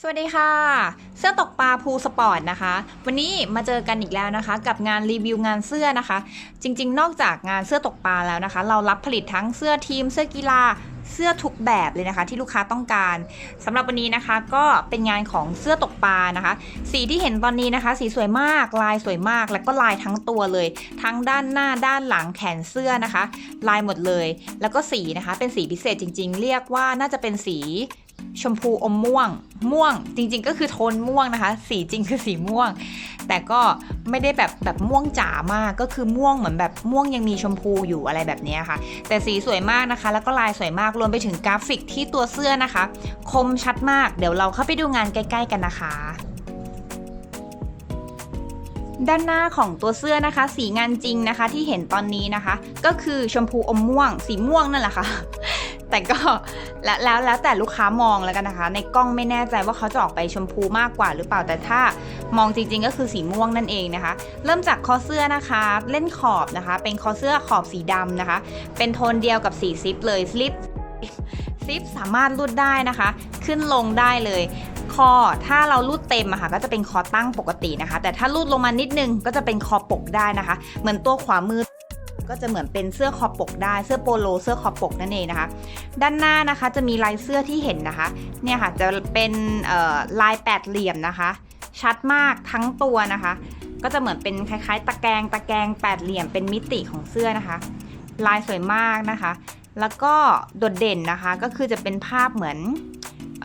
สวัสดีค่ะ เสื้อตกปลาภูสปอร์ตนะคะ วันนี้มาเจอกันอีกแล้วนะคะ กับงานรีวิวงานเสื้อนะคะ จริง ๆ นอกจากงานเสื้อตกปลาแล้วนะคะ เรารับผลิตทั้งเสื้อทีม เสื้อกีฬาเสื้อทุกแบบเลยนะคะ ที่ลูกค้าต้องการสำหรับวันนี้นะคะก็เป็นงานของเสื้อตกปลานะคะ สีที่เห็นตอนนี้นะคะ สีสวยมากลายสวยมาก แล้วก็ลายทั้งตัวเลย ทั้งด้านหน้าด้านหลังแขนเสื้อนะคะ ลายหมดเลย แล้วก็สีนะคะ เป็นสีพิเศษจริง ๆ เรียกว่าน่าจะเป็นสี ชมพูอมม่วง ม่วงจริงๆก็คือโทนม่วงนะคะ สีจริงคือสีม่วง แต่ก็ไม่ได้แบบแบบม่วงจ๋ามากก็คือม่วงเหมือนแบบม่วงยังมีชมพูอยู่อะไรแบบนี้ค่ะ แต่สีสวยมากนะคะ แล้วก็ลายสวยมากรวมไปถึงกราฟิกที่ตัวเสื้อนะคะ คมชัดมากเดี๋ยวเราเข้าไปดูงานใกล้ ๆ กันนะคะด้านหน้าของตัวเสื้อนะคะ สีงานจริงนะคะที่เห็นตอนนี้นะคะ ก็คือชมพูอมม่วง สีม่วงนั่นแหละค่ะ แต่ก็แล้วแล้วแต่ลูกค้ามองแล้วกันนะคะ ในกล้องไม่แน่ใจว่าเขาจะออกไปชมพูมากกว่าหรือเปล่าแต่ถ้ามองจริงๆก็คือสีม่วงนั่นเองนะคะ เริ่มจากคอเสื้อนะคะ เล่นขอบนะคะ เป็นคอเสื้อขอบสีดำนะคะ เป็นโทนเดียวกับสีซิปเลยสลิปซิปสามารถรูดได้นะคะ ขึ้นลงได้เลย คอถ้าเรารูดเต็มอะค่ะก็จะเป็นคอตั้งปกตินะคะ แต่ถ้ารูดลงมานิดนึงก็จะเป็นคอปกได้นะคะ เหมือนตัวขวามือ ก็จะเหมือนเป็นเสื้อคอปกได้เสื้อโปโลเสื้อคอปกนั่นเองนะคะ ด้านหน้านะคะจะมีลายเสื้อที่เห็นนะคะเนี่ยค่ะจะเป็นลายแปดเหลี่ยมนะคะ ชัดมากทั้งตัวนะคะ ก็จะเหมือนเป็นคล้ายๆ ตะแกรงตะแกรงแปดเหลี่ยมเป็นมิติของเสื้อนะคะ ลายสวยมากนะคะ แล้วก็โดดเด่นนะคะก็คือจะเป็นภาพเหมือน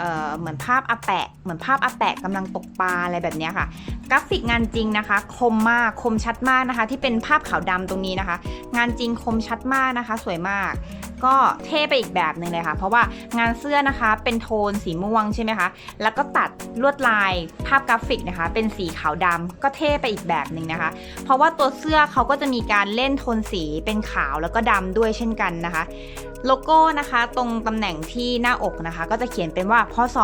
เเหมือนภาพอาแปะ เหมือนภาพอาแปะกำลังตกปลาอะไรแบบนี้ค่ะ กราฟิกงานจริงนะคะ คมมากคมชัดมากนะคะ ที่เป็นภาพขาวดำตรงนี้นะคะ งานจริงคมชัดมากนะคะ สวยมาก ก็เท่ไปอีกแบบหนึ่งเลยค่ะ เพราะว่างานเสื้อนะคะเป็นโทนสีม่วงใช่ไหมคะ แล้วก็ตัดลวดลายภาพกราฟิกนะคะ เป็นสีขาวดำก็เท่ไปอีกแบบหนึ่งนะคะ เพราะว่าตัวเสื้อเขาก็จะมีการเล่นโทนสีเป็นขาวแล้วก็ดำด้วยเช่นกันนะคะ โลโก้นะคะ ตรงตำแหน่งที่หน้าอกนะคะ ก็จะเขียนเป็นว่าพศ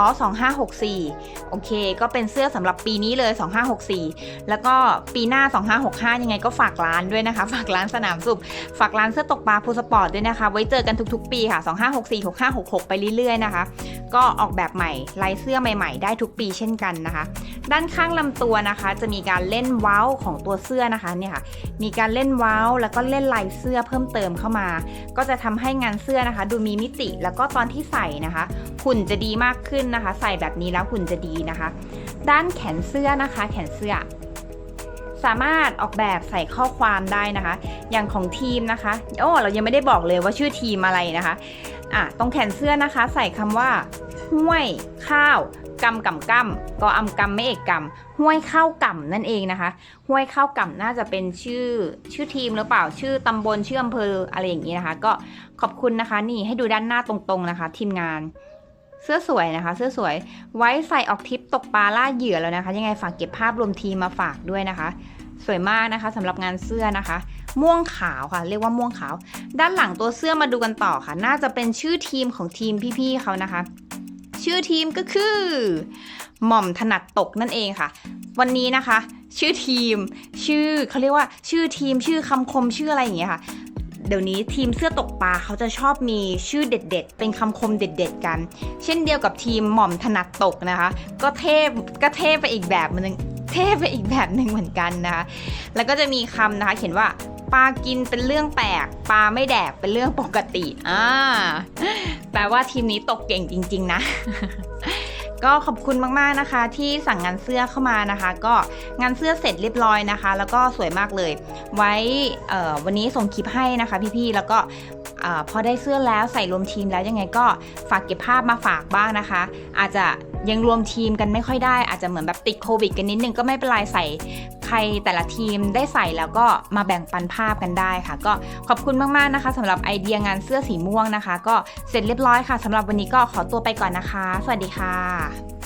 2564 โอเค ก็เป็นเสื้อสำหรับปีนี้เลย 2564 แล้วก็ปีหน้า 2565 ยังไงก็ฝากร้านด้วยนะคะ ฝากร้านสนามสุบฝากร้านเสื้อตกปลาพูสปอร์ตด้วยนะคะ ไว้เจอกันทุกๆ ปีค่ะ 2564 6566 ไปเรื่อยๆนะคะ ก็ออกแบบใหม่ลายเสื้อใหม่ๆ ได้ทุกปีเช่นกันนะคะ ด้านข้างลำตัวนะคะ จะมีการเล่นเว้าของตัวเสื้อนะคะเนี่ยค่ะ มีการเล่นเว้าแล้วก็เล่นลายเสื้อเพิ่มเติมเข้ามา ก็จะทำให้งานเสื้อนะคะ ดูมีมิติแล้วก็ตอนที่ใส่นะคะ หุ่นจะดีมากขึ้นนะคะ ใส่แบบนี้แล้วหุ่นจะดีนะคะ ด้านแขนเสื้อนะคะ แขนเสื้อ สามารถออกแบบใส่ข้อความได้นะคะ อย่างของทีมนะคะโอ้เรายังไม่ได้บอกเลยว่าชื่อทีมอะไรนะคะอะตรงแขนเสื้อนะคะ ใส่คำว่าห้วยข้าว กำกำกำก็อำกำไม่เอกกำห้วยข้าวกำนั่นเองนะคะ ห้วยข้าวกำน่าจะเป็นชื่อชื่อทีมหรือเปล่าชื่อตำบลชื่ออำเภออะไรอย่างนี้นะคะ ก็ขอบคุณนะคะ นี่ให้ดูด้านหน้าตรงๆนะคะ ทีมงาน เสื้อสวยนะคะ เสื้อสวยไว้ใส่ออกทริปตกปลาล่าเหยื่อแล้วนะคะ ยังไงฝากเก็บภาพรวมทีมมาฝากด้วยนะคะสวยมากนะคะสำหรับงานเสื้อนะคะ ม่วงขาวค่ะ เรียกว่าม่วงขาว ด้านหลังตัวเสื้อมาดูกันต่อค่ะ น่าจะเป็นชื่อทีมของทีมพี่ๆเขานะคะ ชื่อทีมก็คือ หม่อมถนัดตกนั่นเองค่ะ วันนี้นะคะ ชื่อทีม ชื่อเขาเรียกว่า ชื่อทีม ชื่อคำคมชื่ออะไรอย่างเงี้ยค่ะเดี๋ยวนี้ทีมเสื้อตกปลาเขาจะชอบมีชื่อเด็ด ๆ เป็นคำคมเด็ด ๆ กัน เช่นเดียวกับทีมหม่อมถนัดตกนะคะ ก็เทพก็เทพไปอีกแบบนึงเทพไปอีกแบบหนึ่งเหมือนกันนะคะแล้วก็จะมีคำนะคะ เขียนว่า ปลากินเป็นเรื่องแปลก ปลาไม่แดกเป็นเรื่องปกติ อ่า แปลว่าทีมนี้ตกเก่งจริง ๆ นะก็ขอบคุณมากๆนะคะ ที่สั่งงานเสื้อเข้ามานะคะ ก็งานเสื้อเสร็จเรียบร้อยนะคะ แล้วก็สวยมากเลย ไว้วันนี้ส่งคลิปให้นะคะ พี่ๆแล้วก็พอได้เสื้อแล้วใส่รวมทีมแล้วยังไงก็ฝากเก็บภาพมาฝากบ้างนะคะ อาจจะยังรวมทีมกันไม่ค่อยได้ อาจจะเหมือนแบบติดโควิดกันนิดนึงก็ไม่เป็นไรใส่ ใครแต่ละทีมได้ใส่แล้วก็มาแบ่งปันภาพกันได้ค่ะ ก็ขอบคุณมากๆนะคะสำหรับไอเดียงานเสื้อสีม่วงนะคะ ก็เสร็จเรียบร้อยค่ะสำหรับวันนี้ก็ขอตัวไปก่อนนะคะ สวัสดีค่ะ